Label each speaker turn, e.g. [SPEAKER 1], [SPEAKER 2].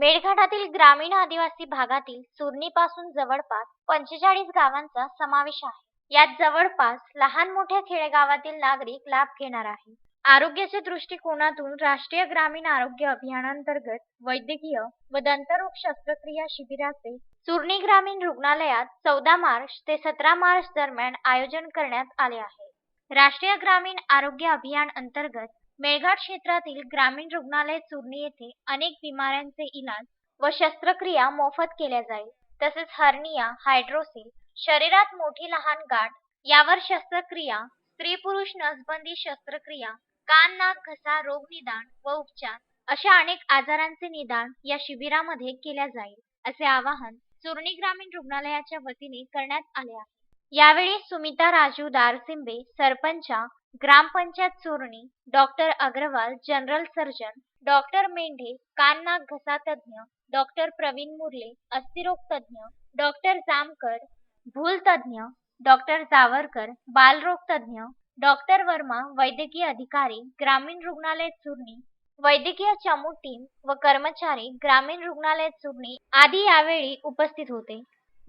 [SPEAKER 1] मेळघाटातील ग्रामीण आदिवासी भागातील सुरनीपासून जवळपास पंचेचाळीस गावांचा समावेश आहे. यात जवळपास लहान मोठ्या खेडेगावातील नागरिक लाभ घेणार आहे आरोग्याच्या दृष्टिकोनातून राष्ट्रीय ग्रामीण आरोग्य अभियानांतर्गत वैद्यकीय व दंतरोग शस्त्रक्रिया शिबिराचे सुरणी ग्रामीण रुग्णालयात चौदा मार्च ते सतरा मार्च दरम्यान आयोजन करण्यात आले आहे. राष्ट्रीय ग्रामीण आरोग्य अभियान अंतर्गत मेळघाट क्षेत्रातील ग्रामीण रुग्णालय चुरणी येथे अनेक बिमाऱ्यांचे इलाज व शस्त्रक्रिया मोफत केल्या जाईल. तसेच हर्निया हायड्रोसिल शरीरात मोठी लहान गाठ यावर शस्त्रक्रिया स्त्री पुरुष नसबंदी शस्त्रक्रिया कान नाक घसा रोग निदान व उपचार अशा अनेक आजारांचे निदान या शिबिरामध्ये केल्या जाईल असे आवाहन चुरणी ग्रामीण रुग्णालयाच्या वतीने करण्यात आले आहे. यावेळी सुमिता राजू दारसिंबे सरपंचा ग्रामपंचायत Churni doctor Agrawal general surgeon doctor Mendhe कान नाक घसा तज्ज्ञ डॉक्टर प्रवीण मुरले अस्थिरोग तज्ज्ञ डॉक्टर जामकर भूल तज्ज्ञ डॉक्टर जावरकर बालरोग तज्ज्ञ डॉक्टर वर्मा वैद्यकीय अधिकारी ग्रामीण रुग्णालय चुरणी वैद्यकीय चमू टीम व कर्मचारी ग्रामीण रुग्णालय चुरणी आदी यावेळी उपस्थित होते.